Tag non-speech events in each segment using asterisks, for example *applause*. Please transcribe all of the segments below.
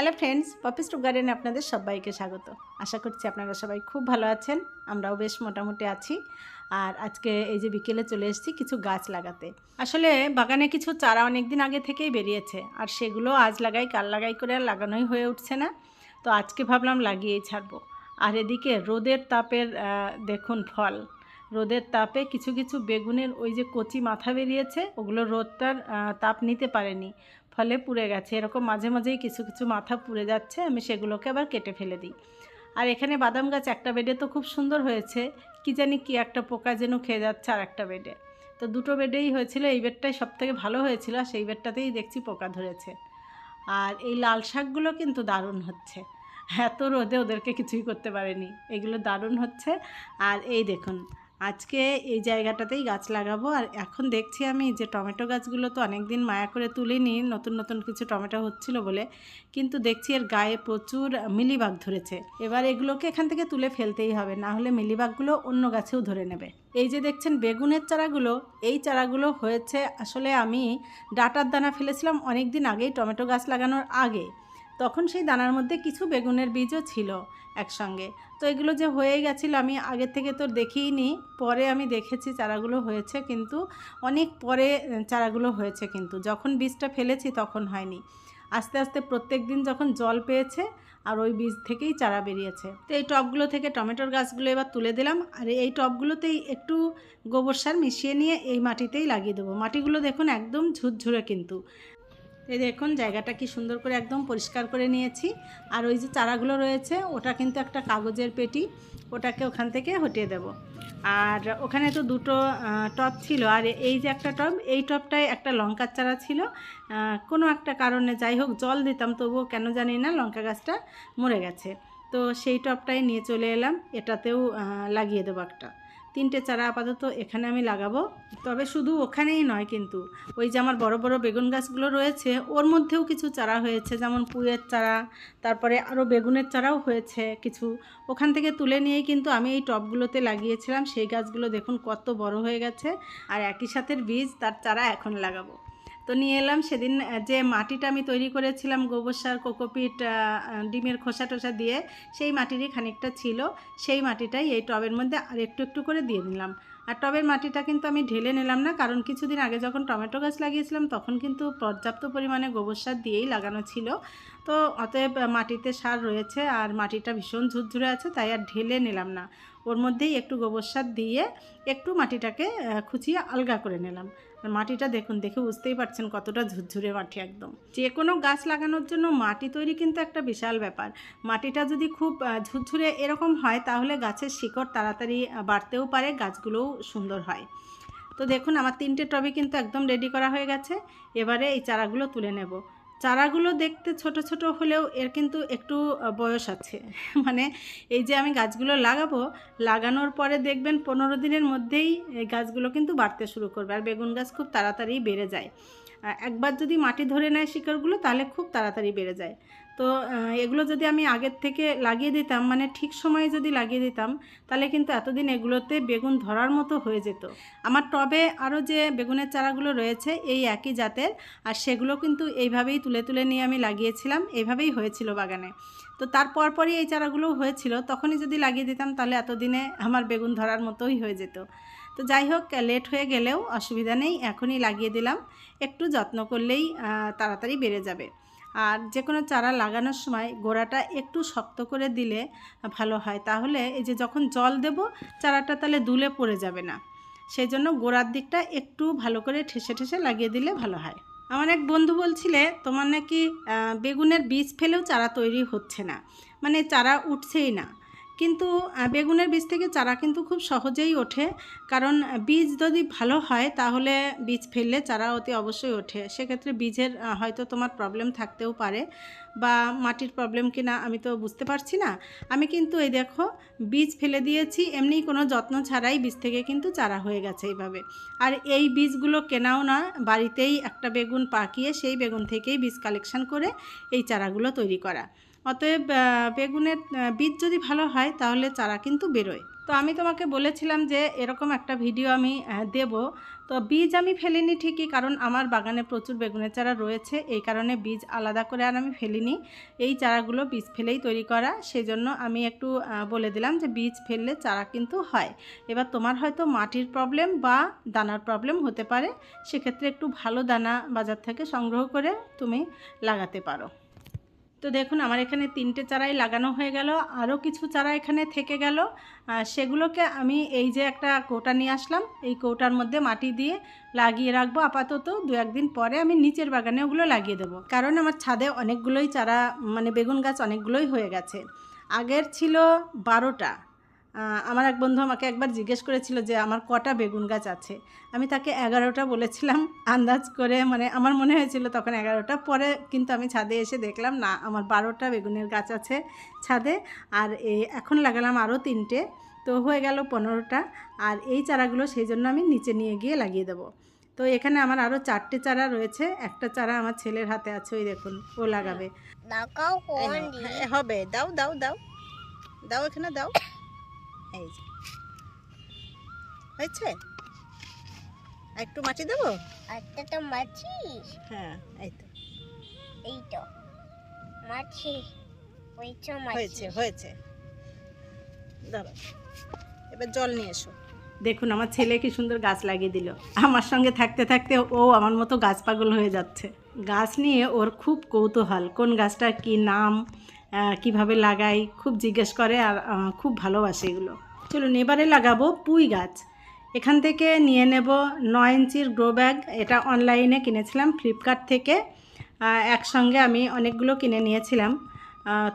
Hello friends Poppy's two গার্ডেনে আপনাদের সবাইকে স্বাগত। আশা করছি আপনারা সবাই খুব ভালো আছেন, আমরাও বেশ মোটামুটি আছি। আর আজকে এই যে বিকেলে চলে এসেছি কিছু গাছ লাগাতে। আসলে বাগানে কিছু চারা অনেক দিন আগে থেকেই বেরিয়েছে, আর সেগুলো আজ লাগাই, কাল লাগাই করে আর লাগানোই হয়ে উঠছে না। তো আজকে ভাবলাম লাগিয়েই ছাড়বো। আর এদিকে রোদের তাপের দেখুন ফল। রোদের তাপে কিছু কিছু বেগুনের ওই যে কচি মাথা বেরিয়েছে, ওগুলো রোদটার তাপ নিতে পারেনি। ফলে পুড়ে গেছে। এরকম মাঝে মাঝেই কিছু কিছু মাথা পুড়ে যাচ্ছে, আমি সেগুলোকে আবার কেটে ফেলে দিই। আর এখানে বাদাম গাছ একটা বেডে তো খুব সুন্দর হয়েছে। কি জানি কি একটা পোকা যেন খেয়ে যাচ্ছে আর একটা বেডে তো দুটো বেডেই হয়েছিল, এই বেডটাই সব থেকে ভালো হয়েছিল, আর সেই বেডটাতেই দেখছি পোকা ধরেছে। আর এই লাল শাকগুলো কিন্তু দারুণ হচ্ছে। এত রোদে ওদেরকে কিছুই করতে পারেনি। এগুলো দারুণ হচ্ছে। আর এই দেখুন আজকে এই জায়গাটাতেই গাছ লাগাবো। আর এখন দেখছি আমি যে টমেটো গাছগুলো তো অনেক দিন মায়া করে তুলিনি, নতুন নতুন কিছু টমেটো হচ্ছিল বলে। কিন্তু দেখছি এর গায়ে প্রচুর মিলিবাগ ধরেছে। এবার এগুলোকে এখান থেকে তুলে ফেলতেই হবে, না হলে মিলিবাগগুলো অন্য গাছেও ধরে নেবে। এই যে দেখছেন বেগুনের চারাগুলো, এই চারাগুলো হয়েছে আসলে আমি ডাটার দানা ফেলেছিলাম অনেক দিন আগেই টমেটো গাছ লাগানোর আগে। তখন সেই দানার মধ্যে কিছু বেগুনের বীজও ছিল একসঙ্গে। তো এগুলো যে হয়ে গেছিল আমি আগে থেকে তো দেখিইনি পরে আমি দেখেছি চারাগুলো হয়েছে কিন্তু অনেক পরে চারাগুলো হয়েছে কিন্তু। যখন বীজটা ফেলেছি তখন হয়নি। আস্তে আস্তে প্রত্যেক দিন যখন জল পেয়েছে আর ওই বীজ থেকেই চারা বেরিয়েছে। তো এই টবগুলো থেকে টমেটোর গাছগুলো এবার তুলে দিলাম আর এই টবগুলোতেই একটু গোবর সার মিশিয়ে নিয়ে এই মাটিতেই লাগিয়ে দেবো। মাটিগুলো দেখুন একদম ঝুরঝুরে কিন্তু। এই দেখুন, জায়গাটা কি সুন্দর করে একদম পরিষ্কার করে নিয়েছি। আর ওই যে চারাগুলো রয়েছে, ওটা কিন্তু একটা কাগজের পেটি, ওটাকে ওখান থেকে হটিয়ে দেব। আর ওখানে তো দুটো টব ছিল, আর এই যে একটা টব, এই টবটায় একটা লঙ্কার চারা ছিল। কোনো একটা কারণে যাই হোক, জল দিতাম, তবুও কেন জানি না লঙ্কা গাছটা মরে গেছে। তো সেই টবটাই নিয়ে চলে এলাম, এটাতেও লাগিয়ে দেবো একটা। তিনটে চারা আপাতত এখানে আমি লাগাবো। তবে শুধু ওখানেই নয় কিন্তু, ওই যে আমার বড় বড় বেগুন গাছগুলো রয়েছে, ওর মধ্যেও কিছু চারা হয়েছে, যেমন পুয়ের চারা, তারপরে আরও বেগুনের চারাও হয়েছে কিছু। ওখান থেকে তুলে নিয়েই কিন্তু আমি এই টবগুলোতে লাগিয়েছিলাম। সেই গাছগুলো দেখুন কত বড় হয়ে গেছে, আর একই সাথের বীজ তার চারা এখন লাগাবো। তো নিয়ে এলাম সেদিন যে মাটিটা আমি তৈরি করেছিলাম গোবর সার, কোকোপিট ডিমের খোসা টোসা দিয়ে, সেই মাটিরই খানিকটা ছিল। সেই মাটিটাই এই টবের মধ্যে আর একটু একটু করে দিয়ে নিলাম। আর টবের মাটিটা কিন্তু আমি ঢেলে নিলাম না, কারণ কিছুদিন আগে যখন টমেটো গাছ লাগিয়েছিলাম তখন কিন্তু পর্যাপ্ত পরিমাণে গোবর সার দিয়েই লাগানো ছিল। তো অতএব মাটিতে সার রয়েছে আর মাটিটা ভীষণ ঝুরঝুরে আছে, তাই আর ঢেলে নিলাম না। ওর মধ্যেই একটু গোবর সার দিয়ে একটু মাটিটাকে খুচিয়ে আলগা করে নিলাম। মাটিটা দেখুন, দেখে বুঝতেই পারছেন কতটা ঝুরঝুরে মাটি একদম। যে কোনো গাছ লাগানোর জন্য মাটি তৈরি কিন্তু একটা বিশাল ব্যাপার। মাটিটা যদি খুব ঝুরঝুরে এরকম হয়, তাহলে গাছের শিকড় তাড়াতাড়ি বাড়তেও পারে, গাছগুলোও সুন্দর হয়। তো দেখুন, আমার তিনটে টবে কিন্তু একদম রেডি করা হয়ে গেছে। এবারে এই চারাগুলো তুলে নেব। চারাগুলো দেখতে ছোট ছোট হলেও এর কিন্তু একটু বয়স আছে। *laughs* মানে এই যে আমি গাছগুলো লাগাবো, লাগানোর পরে দেখবেন পনেরো দিনের মধ্যেই গাছগুলো কিন্তু বাড়তে শুরু করবে। আর বেগুন গাছ খুব তাড়াতাড়ি বেড়ে যায়। একবার যদি মাটি ধরে নেয় শিকড়গুলো, তাহলে খুব তাড়াতাড়ি বেড়ে যায়। তো এগুলো যদি আমি আগের থেকে লাগিয়ে দিতাম মানে ঠিক সময়ে যদি লাগিয়ে দিতাম, তাহলে কিন্তু এতদিন এগুলোতে বেগুন ধরার মতো হয়ে যেত। আমার টবে আরও যে বেগুনের চারাগুলো রয়েছে, এই একই জাতের, আর সেগুলো কিন্তু এইভাবেই তুলে তুলে নিয়ে আমি লাগিয়েছিলাম এইভাবেই হয়েছিল বাগানে। তো তারপর পরই এই চারাগুলোও হয়েছিল, তখনই যদি লাগিয়ে দিতাম, তাহলে এতদিনে আমার বেগুন ধরার মতোই হয়ে যেত। তো যাই হোক লেট হয়ে গেলেও অসুবিধা নেই, এখনই লাগিয়ে দিলাম। একটু যত্ন করলেই তাড়াতাড়ি বেড়ে যাবে। আর যে কোনো চারা লাগানোর সময় গোড়াটা একটু শক্ত করে দিলে ভালো হয়। তাহলে এই যে যখন জল দেব, চারাটা তাহলে দুলে পড়ে যাবে না। সেই জন্য গোড়ার দিকটা একটু ভালো করে ঠেসে ঠেসে লাগিয়ে দিলে ভালো হয়। আমার এক বন্ধু বলছিলে, তোমার নাকি বেগুনের বীজ ফেলেও চারা তৈরি হচ্ছে না। মানে চারা উঠছেই না। কিন্তু বেগুনের বীজ থেকে চারা কিন্তু খুব সহজেই ওঠে। কারণ, বীজ যদি ভালো হয়, তাহলে বীজ ফেললে চারা অতি অবশ্যই ওঠে। সেক্ষেত্রে বীজের হয়তো তোমার প্রবলেম থাকতেও পারে বা মাটির প্রবলেম কিনা আমি তো বুঝতে পারছি না। আমি কিন্তু, এই দেখো, বীজ ফেলে দিয়েছি, এমনি কোনো যত্ন ছাড়াই বীজ থেকে কিন্তু চারা হয়ে গেছে এইভাবে। আর এই বীজগুলো কেনাও না বাড়িতেই একটা বেগুন পাকিয়ে সেই বেগুন থেকেই বীজ কালেকশন করে এই চারাগুলো তৈরি করা। অতএব বেগুনের বীজ যদি ভালো হয় তাহলে চারা কিন্তু বেরোয়। তো আমি তোমাকে বলেছিলাম যে এরকম একটা ভিডিও আমি দেব। তো বীজ আমি ফেলিনি ঠিকই, কারণ আমার বাগানে প্রচুর বেগুনের চারা রয়েছে, এই কারণে বীজ আলাদা করে আর আমি ফেলিনি। এই চারাগুলো বীজ ফেলেই তৈরি করা সেই জন্য আমি একটু বলে দিলাম যে বীজ ফেললে চারা কিন্তু হয়। এবার তোমার হয়তো মাটির প্রবলেম বা দানার প্রবলেম হতে পারে, সেক্ষেত্রে একটু ভালো দানা বাজার থেকে সংগ্রহ করে তুমি লাগাতে পারো। তো দেখুন, আমার এখানে তিনটে চারাই লাগানো হয়ে গেল। আরও কিছু চারা এখানে থেকে গেল। সেগুলোকে আমি এই যে একটা কৌটা নিয়ে আসলাম। এই কৌটার মধ্যে মাটি দিয়ে লাগিয়ে রাখব আপাতত। দু একদিন পরে আমি নিচের বাগানে ওগুলো লাগিয়ে দেবো। কারণ আমার ছাদে অনেকগুলোই চারা মানে বেগুন গাছ অনেকগুলোই হয়ে গেছে। আগের ছিল বারোটা। আমার এক বন্ধু আমাকে একবার জিজ্ঞেস করেছিল যে আমার কটা বেগুন গাছ আছে। আমি তাকে এগারোটা বলেছিলাম আন্দাজ করে মানে আমার মনে হয়েছিল তখন এগারোটা পরে কিন্তু আমি ছাদে এসে দেখলাম না আমার বারোটা বেগুনের গাছ আছে ছাদে আর এখন লাগালাম আরও তিনটে তো হয়ে গেল পনেরোটা আর এই চারাগুলো সেই জন্য আমি নিচে নিয়ে গিয়ে লাগিয়ে দেবো। তো এখানে আমার আরও চারটে চারা রয়েছে একটা চারা আমার ছেলের হাতে আছে ওই দেখুন ও লাগাবে। হ্যাঁ, হবে দাও দাও দাও দাও এখানে দাও। এই যে। হয়েছে? আর একটু মাটি দেবো? একটা তো মাছিস হ্যাঁ এই তো। এই তো মাছি। হয়েছে মাছি হয়েছে। দাঁড়াও। এবার জল নিয়ে এসো। দেখুন আমার ছেলে কি সুন্দর গাছ লাগিয়ে দিল। আমার সঙ্গে থাকতে থাকতে ও আমার মতো গাছ পাগল হয়ে যাচ্ছে। গাছ নিয়ে ওর খুব কৌতূহল। কোন গাছটার কি নাম কীভাবে লাগাই, খুব জিজ্ঞেস করে আর খুব ভালোবাসে এগুলো। চলুন, এবারে লাগাবো পুঁই গাছ। এখান থেকে নিয়ে নেব নয় ইঞ্চির গ্রো ব্যাগ এটা অনলাইনে কিনেছিলাম ফ্লিপকার্ট থেকে। একসঙ্গে আমি অনেকগুলো কিনে নিয়েছিলাম।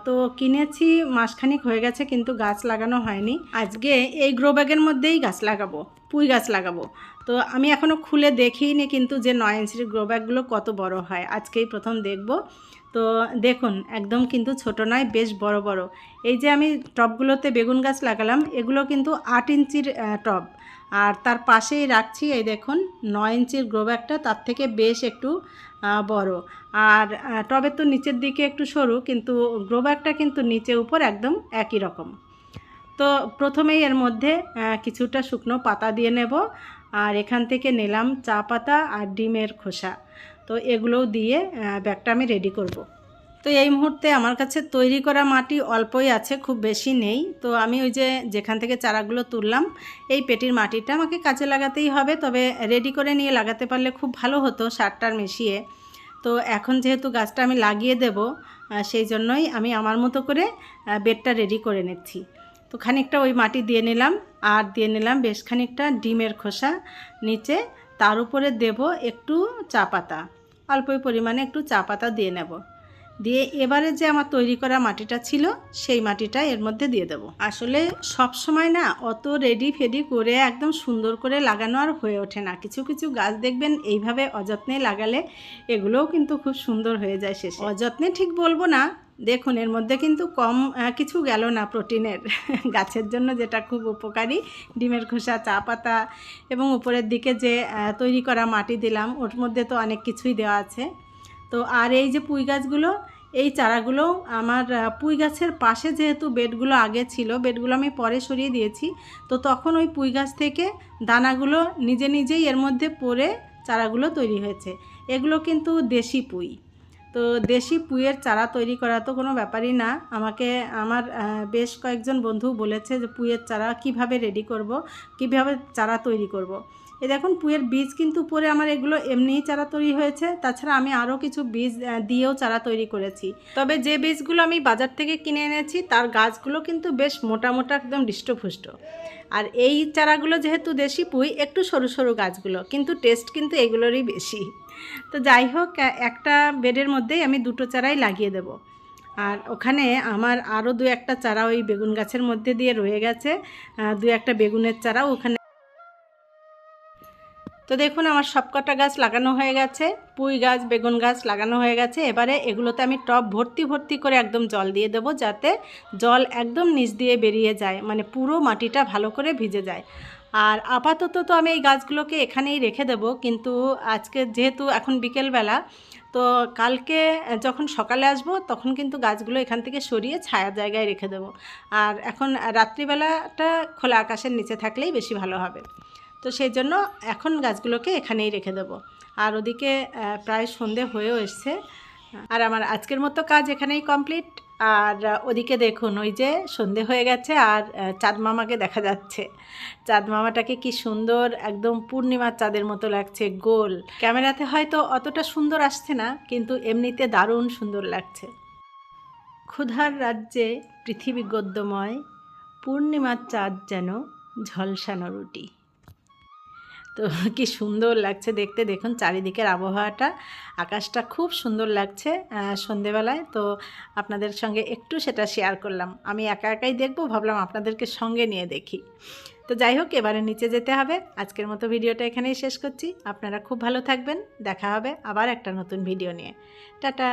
তো কিনেছি, মাসখানিক হয়ে গেছে কিন্তু গাছ লাগানো হয়নি। আজকে এই গ্রো ব্যাগের মধ্যেই গাছ লাগাবো, পুঁই গাছ লাগাবো। তো আমি এখনও খুলে দেখিনি কিন্তু যে নয় ইঞ্চির গ্রো ব্যাগগুলো কত বড় হয়। আজকেই প্রথম দেখব। তো দেখুন, একদম কিন্তু ছোট নয়, বেশ বড় বড়। এই যে আমি টবগুলোতে বেগুন গাছ লাগালাম, এগুলো কিন্তু আট ইঞ্চির টব আর তার পাশেই রাখছি, এই দেখুন, নয় ইঞ্চির গ্রো ব্যাগটা তার থেকে বেশ একটু বড়। আর টবের তো নিচের দিকে একটু সরু, কিন্তু গ্রো ব্যাগটা কিন্তু নিচে উপর একদম একই রকম। তো প্রথমেই এর মধ্যে কিছুটা শুকনো পাতা দিয়ে নেব, আর এখান থেকে নিলাম চা পাতা আর ডিমের খোসা। তো এগুলোও দিয়ে ব্যাগটা আমি রেডি করব। তো এই মুহূর্তে আমার কাছে তৈরি করা মাটি অল্পই আছে, খুব বেশি নেই। তো আমি ওই যে যেখান থেকে চারাগুলো তুললাম, এই পেটির মাটিটা আমাকে কাজে লাগাতেই হবে, তবে রেডি করে নিয়ে লাগাতে পারলে খুব ভালো হতো সারটার মিশিয়ে। তো এখন যেহেতু গাছটা আমি লাগিয়ে দেব সেই জন্যই আমি আমার মতো করে বেডটা রেডি করে নিচ্ছি। তো খানিকটা ওই মাটি দিয়ে নিলাম, আর দিয়ে নিলাম বেশ খানিকটা ডিমের খোসা নিচে তার উপরে দেব একটু চা পাতা। অল্পই পরিমাণে একটু চা পাতা দিয়ে নেব। দিয়ে এবারে যে আমার তৈরি করা মাটিটা ছিল, সেই মাটিটা এর মধ্যে দিয়ে দেবো। আসলে সব সময় না অত রেডি ফেডি করে একদম সুন্দর করে লাগানো আর হয়ে ওঠে না। কিছু কিছু গাছ দেখবেন এইভাবে অযত্নে লাগালে এগুলোও কিন্তু খুব সুন্দর হয়ে যায় শেষে। অযত্নে ঠিক বলব না, দেখুন এর মধ্যে কিন্তু কম কিছু গেল না প্রোটিনের। *laughs* গাছের জন্য যেটা খুব উপকারী, ডিমের খোসা, চা পাতা এবং উপরের দিকে যে তৈরি করা মাটি দিলাম, ওর মধ্যে তো অনেক কিছুই দেওয়া আছে। তো আর এই যে পুঁই গাছগুলো, এই চারাগুলো আমার পুঁই গাছের পাশে যেহেতু বেডগুলো আগে ছিল, বেডগুলো আমি পরে সরিয়ে দিয়েছি, তো তখন ওই পুঁই গাছ থেকে দানাগুলো নিজে নিজেই এর মধ্যে পড়ে চারাগুলো তৈরি হয়েছে। এগুলো কিন্তু দেশি পুঁই। তো দেশি পুঁইয়ের চারা তৈরি করা তো কোনো ব্যাপারই না। আমাকে, আমার বেশ কয়েকজন বন্ধু বলেছে যে পুঁইয়ের চারা কীভাবে রেডি করব, কীভাবে চারা তৈরি করব। এই দেখুন, পুঁয়ের বীজ কিন্তু পরে আমার এগুলো এমনিই চারা তৈরি হয়েছে। তাছাড়া আমি আরও কিছু বীজ দিয়েও চারা তৈরি করেছি। তবে যে বীজগুলো আমি বাজার থেকে কিনে এনেছি, তার গাছগুলো কিন্তু বেশ মোটা মোটা একদম হৃষ্টপুষ্ট। আর এই চারাগুলো যেহেতু দেশি পুঁই, একটু সরু সরু গাছগুলো, কিন্তু টেস্ট কিন্তু এগুলোরই বেশি। তো যাই হোক একটা বেডের মধ্যেই আমি দুটো চারাই লাগিয়ে দেব। আর ওখানে আমার আরও দু একটা চারা ওই বেগুন গাছের মধ্যে দিয়ে রয়ে গেছে। দু একটা বেগুনের চারাও ওখানে তো দেখুন, আমার সবকটা গাছ লাগানো হয়ে গেছে, পুঁই গাছ, বেগুন গাছ লাগানো হয়ে গেছে। এবারে এগুলোতে আমি টব ভর্তি ভর্তি করে একদম জল দিয়ে দেবো, যাতে জল একদম নিচ দিয়ে বেরিয়ে যায় মানে পুরো মাটিটা ভালো করে ভিজে যায়। আর আপাতত তো আমি এই গাছগুলোকে এখানেই রেখে দেবো, কিন্তু আজকে যেহেতু এখন বিকেলবেলা, তো কালকে যখন সকালে আসব, তখন কিন্তু গাছগুলো এখান থেকে সরিয়ে ছায়া জায়গায় রেখে দেবো। আর এখন রাত্রিবেলাটা খোলা আকাশের নিচে থাকলেই বেশি ভালো হবে। তো সেই জন্য এখন গাছগুলোকে এখানেই রেখে দেবো। আর ওদিকে প্রায় সন্ধে হয়েও এসছে। আর আমার আজকের মতো কাজ এখানেই কমপ্লিট। আর ওদিকে দেখুন, ওই যে সন্ধে হয়ে গেছে আর চাঁদ মামাকে দেখা যাচ্ছে। চাঁদ মামাটাকে কি সুন্দর একদম পূর্ণিমার চাঁদের মতো লাগছে, গোল। ক্যামেরাতে হয়তো অতটা সুন্দর আসছে না, কিন্তু এমনিতে দারুণ সুন্দর লাগছে। ক্ষুধার রাজ্যে পৃথিবী গদ্যময়, পূর্ণিমার চাঁদ যেন ঝলসানো রুটি। তো কি সুন্দর লাগছে দেখতে। দেখুন চারিদিকের আবহাওয়াটা, আকাশটা খুব সুন্দর লাগছে সন্ধেবেলায়। তো আপনাদের সঙ্গে একটু সেটা শেয়ার করলাম। আমি একা একাই দেখব, ভাবলাম আপনাদেরকে সঙ্গে নিয়ে দেখি। তো যাই হোক, এবারে নিচে যেতে হবে। আজকের মতো ভিডিওটা এখানেই শেষ করছি। আপনারা খুব ভালো থাকবেন। দেখা হবে আবার একটা নতুন ভিডিও নিয়ে। টাটা!